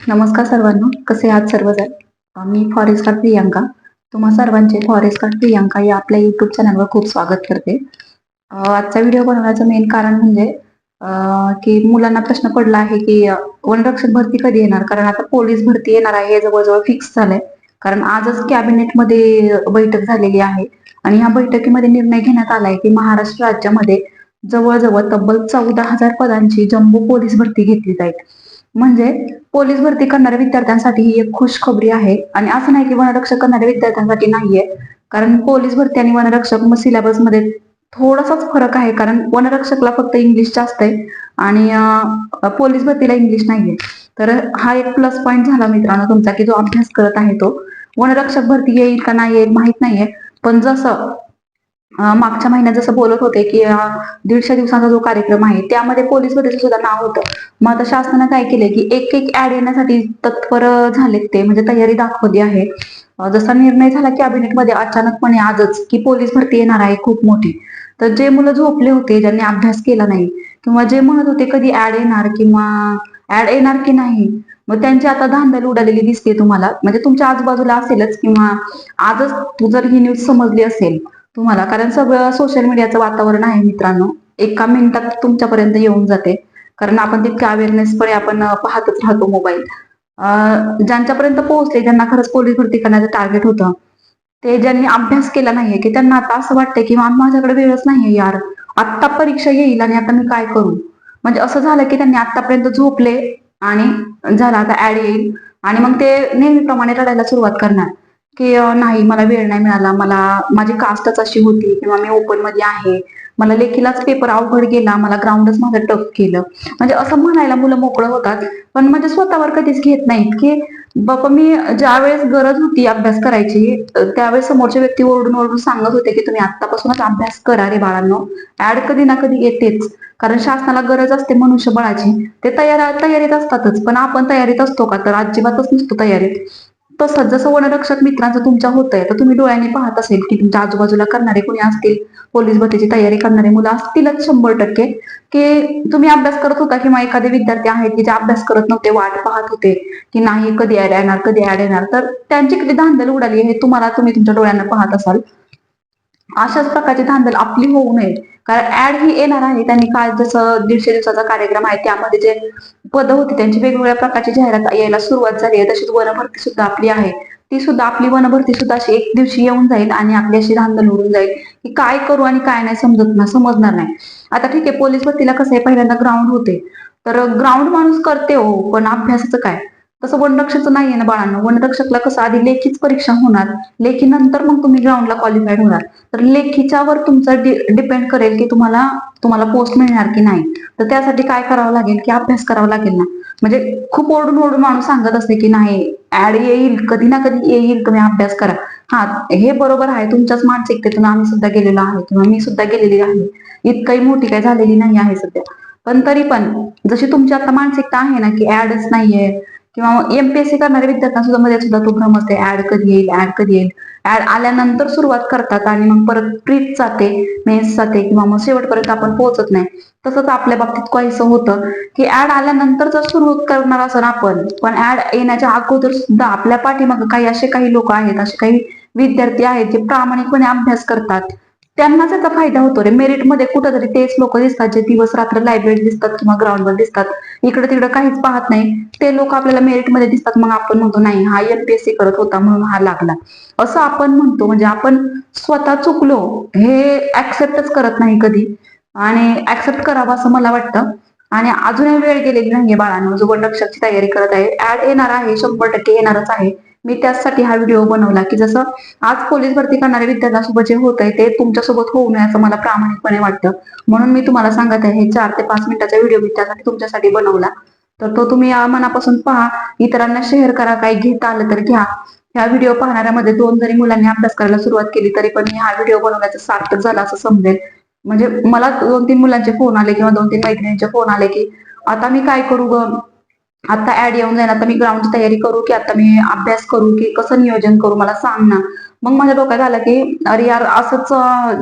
नमस्कार सर्वांना कसे आहात सर्वजण? मी फॉरेस्ट गार्ड प्रियांका. तुम्हा सर्वांचे फॉरेस्ट गार्ड प्रियांका या आपल्या युट्यूब चॅनलवर खूप स्वागत करते. आजचा व्हिडिओ बनवण्याचं मेन कारण म्हणजे की मुलांना प्रश्न पडला आहे की वनरक्षक भरती कधी येणार? कारण आता पोलीस भरती येणार आहे हे जवळजवळ फिक्स झालंय. कारण आजच कॅबिनेटमध्ये बैठक झालेली आहे. आणि ह्या बैठकीमध्ये निर्णय घेण्यात आलाय की महाराष्ट्र राज्यामध्ये जवळजवळ तब्बल चौदा हजार पदांची जम्बो पोलीस भरती घेतली जाईल. म्हणजे पोलीस भरती करणाऱ्या विद्यार्थ्यांसाठी ही एक खुशखबरी आहे. आणि असं नाही की वनरक्षक करणाऱ्या विद्यार्थ्यांसाठी नाहीये. कारण पोलीस भरती आणि वनरक्षक मग सिलेबसमध्ये थोडासाच फरक आहे. कारण वनरक्षकला फक्त इंग्लिश जास्त आहे. आणि पोलीस भरतीला इंग्लिश नाहीये. तर हा एक प्लस पॉईंट झाला मित्रांनो तुमचा की जो अभ्यास करत आहे तो. वनरक्षक भरती येईल का नाही येईल माहीत नाहीये. पण जसं मागच्या महिन्यात जसं बोलत होते की दीडशे दिवसांचा जो कार्यक्रम आहे त्यामध्ये पोलीस भरतीचं सुद्धा नाव होतं. मग आता शासनानं काय केलंय की एक एक ऍड येण्यासाठी तत्पर झालेत ते. म्हणजे तयारी दाखवली आहे. जसा निर्णय झाला कॅबिनेटमध्ये अचानकपणे आजच की पोलीस भरती येणार आहे खूप मोठी. तर जे मुलं झोपले होते ज्यांनी अभ्यास केला नाही किंवा जे म्हणत होते कधी ऍड येणार किंवा ऍड येणार की नाही मग त्यांची आता धांदल उडालेली दिसते तुम्हाला. म्हणजे तुमच्या आजूबाजूला असेलच किंवा आजच तू जर ही न्यूज समजली असेल तुम्हाला. कारण सगळं सोशल मीडियाचं वातावरण आहे मित्रांनो. एका मिनिटात तुमच्यापर्यंत येऊन जाते. कारण आपण तितक्या अवेअरनेसपणे आपण पाहतच राहतो मोबाईल ज्यांच्यापर्यंत पोहोचले ज्यांना खरंच पोलीस भरती करण्याचं टार्गेट होतं ते ज्यांनी अभ्यास केला नाहीये की त्यांना आता असं वाटतंय की माझ्याकडे वेळच नाहीये यार. आत्ता परीक्षा येईल आणि आता मी काय करू? म्हणजे असं झालं की त्यांनी आतापर्यंत झोपले आणि झालं आता ऍड येईल. आणि मग ते नेहमीप्रमाणे रडायला सुरुवात करणार. की नाही मला वेळ नाही मिळाला. मला माझी कास्टच अशी होती किंवा मी ओपनमध्ये आहे. मला लेखीलाच पेपर अवघड गेला. मला ग्राउंडच माझं टफ केलं. म्हणजे असं म्हणायला मुलं मोकळं होतात. पण म्हणजे स्वतःवर कधीच घेत नाहीत की बाबा मी ज्या वेळेस गरज होती अभ्यास करायची त्यावेळेस समोरच्या व्यक्ती ओरडून ओरडून सांगत होते की तुम्ही आतापासूनच अभ्यास करा रे बाळांनो. ऍड कधी ना कधी येतेच. कारण शासनाला गरज असते मनुष्यबळाची. ते तयार तयारीत असतातच. पण आपण तयारीत असतो का? तर अजिबातच नसतो तयारीत. तसंच जसं वनरक्षक मित्रांचं तुमच्या होतंय तर तुम्ही डोळ्यांनी पाहत असेल की तुमच्या आजूबाजूला करणारे कोणी असतील? पोलीस भरतीची तयारी करणारे मुलं असतीलच शंभर टक्के. की तुम्ही अभ्यास करत होता किंवा एखादे विद्यार्थी आहेत की जे अभ्यास करत नव्हते वाट पाहत होते की नाही कधी ऍड येणार कधी ऍड येणार तर त्यांची किती धांदल उडाली हे तुम्हाला तुम्ही तुमच्या डोळ्यांना पाहत असाल. अशाच प्रकारची धांदल आपली होऊ नये कारण ऍड ही येणार आहे. त्यांनी काय जसं दीडशे दिवसाचा कार्यक्रम आहे त्यामध्ये जे पद होती त्यांची वेगवेगळ्या प्रकारची जाहिरात यायला सुरुवात झाली आहे. तशीच वनभरती सुद्धा आपली आहे. ती सुद्धा आपली वनभरती सुद्धा अशी एक दिवशी येऊन जाईल आणि आपली अशी धांदल उडून जाईल. की काय करू आणि काय नाही समजत ना समजणार नाही. आता ठीक आहे पोलीस भरतीला कसं आहे पहिल्यांदा ग्राउंड होते. तर ग्राउंड माणूस करते हो पण अभ्यासाचं काय? तसं वनरक्षकचं नाहीये ना बाळांना. वनरक्षकला कसं आधी लेखीच परीक्षा होणार. लेखी नंतर मग तुम्ही ग्राउंडला क्वालिफाईड होणार. तर लेखीच्यावर तुमचं डिपेंड करेल की तुम्हाला तुम्हाला पोस्ट मिळणार की नाही. तर त्यासाठी काय करावं लागेल? की अभ्यास करावा लागेल ना. म्हणजे खूप ओरडून ओरडून माणूस सांगत असते की नाही ऍड येईल कधी ना कधी येईल तुम्ही अभ्यास करा. हा हे बरोबर आहे. तुमच्याच मानसिकतेतून आम्ही सुद्धा गेलेलो आहे किंवा मी सुद्धा गेलेली आहे. इतकही मोठी काही झालेली नाही आहे सध्या. पण तरी पण जशी तुमची आता मानसिकता आहे ना की ऍडच नाहीये किंवा एमपीएससी करणाऱ्या विद्यार्थ्यांसुद्धा मध्ये सुद्धा तो भ्रम असते. ऍड कधी येईल ऍड कधी येईल. ऍड आल्यानंतर सुरुवात करतात आणि मग परत प्रीत जाते मेन्स जाते किंवा मग शेवटपर्यंत आपण पोहोचत नाही. तसंच आपल्या बाबतीत काहीसं होतं की ऍड आल्यानंतर जर सुरुवात करणार असं आपण पण ऍड येण्याच्या अगोदर सुद्धा आपल्या पाठीमागे काही असे काही लोक आहेत असे काही विद्यार्थी आहेत जे प्रामाणिकपणे अभ्यास करतात. त्यांनाच त्याचा फायदा होतो रे. मेरिटमध्ये कुठंतरी तेच लोक दिसतात जे दिवस रात्र लायब्ररीत दिसतात किंवा ग्राउंडवर दिसतात. इकडे तिकडे काहीच पाहत नाही. ते लोक आपल्याला मेरिटमध्ये दिसतात मग आपण म्हणतो नाही हा एमपीएससी करत होता म्हणून हा लागला. असं आपण म्हणतो म्हणजे आपण स्वतः चुकलो हे ऍक्सेप्टच करत नाही कधी. आणि ऍक्सेप्ट करावं असं मला वाटतं. आणि अजूनही वेळ गेलेली नाहीये बाळांनो. जो लक्षाची तयारी करत आहे ऍड येणार आहे शंभर टक्के येणारच आहे. मी त्याचसाठी हा व्हिडिओ बनवला की जसं आज पोलीस भरती करणाऱ्या विद्यार्थ्यांसोबत जे होत आहे ते तुमच्यासोबत होऊ नये असं मला प्रामाणिकपणे वाटतं. म्हणून मी तुम्हाला सांगत आहे चार ते पाच मिनिटाचा व्हिडिओ मी त्यासाठी तुमच्यासाठी बनवला. तर तो तुम्ही या मनापासून पहा इतरांना शेअर करा काही घेता आलं तर घ्या. ह्या व्हिडिओ पाहणाऱ्यामध्ये दोन जरी मुलांनी अभ्यास करायला सुरुवात केली तरी पण मी हा व्हिडिओ बनवण्याचा सार्थक झाला असं समजेल. म्हणजे मला दोन तीन मुलांचे फोन आले किंवा दोन तीन मैत्रिणींचे फोन आले की आता मी काय करू ग? आता ऍड येऊन जाईल. आता मी ग्राउंडची तयारी करू की आता मी अभ्यास करू की कसं नियोजन करू मला सांग ना. मग माझ्या डोक्यात आलं की अरे यार असंच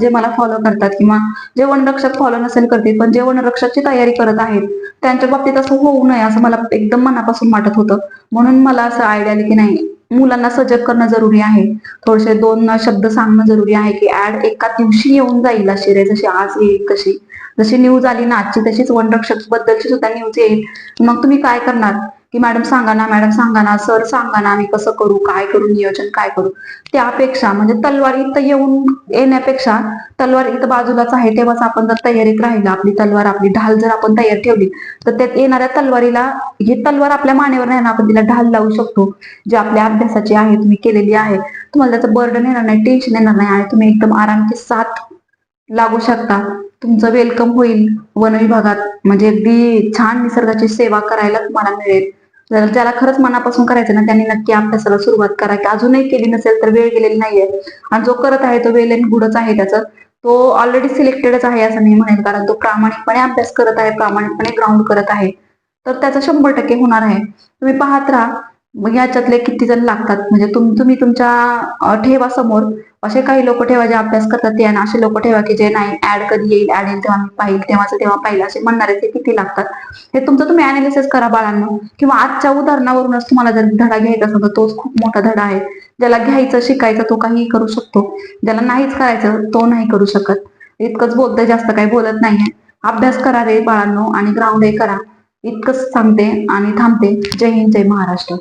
जे मला फॉलो करतात किंवा जे वनरक्षक फॉलो नसेल करते पण जे वनरक्षकची तयारी करत आहेत त्यांच्या बाबतीत असं होऊ नये असं मला एकदम मनापासून वाटत होतं. म्हणून मला असं आयडिया आली की नाही मुलांना सजग करणं जरुरी आहे. थोडेसे दोन शब्द सांगणं जरुरी आहे की ऍड एका दिवशी येऊन जाईल अशी रे जशी आज येईल कशी जशी न्यूज आली ना आजची तशीच वनरक्षक बद्दलची सुद्धा न्यूज येईल. मग तुम्ही काय करणार? की मॅडम सांगा ना मॅडम सांगा ना सर सांगा ना आम्ही कसं करू काय करू नियोजन काय करू? त्यापेक्षा म्हणजे तलवार इथं येऊन येण्यापेक्षा तलवार इथं बाजूलाच आहे तेव्हाच आपण जर तयारीत राहिला आपली तलवार आपली ढाल जर आपण तयार ठेवली तर त्यात येणाऱ्या तलवारीला ही तलवार आपल्या मानेवर नाही ना आपण तिला ढाल लावू शकतो. जे आपल्या अभ्यासाची आहे तुम्ही केलेली आहे. तुम्हाला त्याचं बर्डन येणार नाही टेन्शन येणार नाही आणि तुम्ही एकदम आरामची साथ लागू शकता. तुमचं वेलकम होईल वन विभागात म्हणजे अगदी छान निसर्गाची सेवा करायला तुम्हाला मिळेल. जर ज्याला खरंच मनापासून करायचं ना त्यांनी नक्की अभ्यासाला सुरुवात करा. की अजूनही केली नसेल तर वेळ गेलेली नाहीये. आणि जो करत आहे तो वेल एंड गुडच आहे त्याचं. तो ऑलरेडी सिलेक्टेडच आहे असं मी म्हणेन. कारण तो प्रामाणिकपणे अभ्यास करत आहे प्रामाणिकपणे ग्राउंड करत आहे. तर त्याचा शंभर टक्के होणार आहे. तुम्ही पाहत राहा. याच्यातले किती जण लागतात? म्हणजे तुम तुम्ही तुमच्या ठेवासमोर ठेवा समोर. असे काही लोक ठेवा जे अभ्यास करतात ते. आणि असे लोक ठेवा की जे नाही ऍड कधी येईल ऍड येईल तेव्हा मी पाहिजे तेव्हाच तेव्हा पाहिलं असे म्हणणारे ते किती लागतात. हे तुमचं तुम्ही अनालिसिस करा बाळांनो. किंवा आजच्या उदाहरणावरूनच तुम्हाला जर धडा घ्यायचा असेल तर तोच खूप मोठा धडा आहे. ज्याला घ्यायचं शिकायचं तो काहीही करू शकतो. ज्याला नाहीच करायचं तो नाही करू शकत. इतकंच बोलतोय जास्त काही बोलत नाहीये. अभ्यास करा रे बाळांनो आणि ग्राउंड हे करा. इतकंच सांगते आणि थांबते. जय हिंद जय महाराष्ट्र.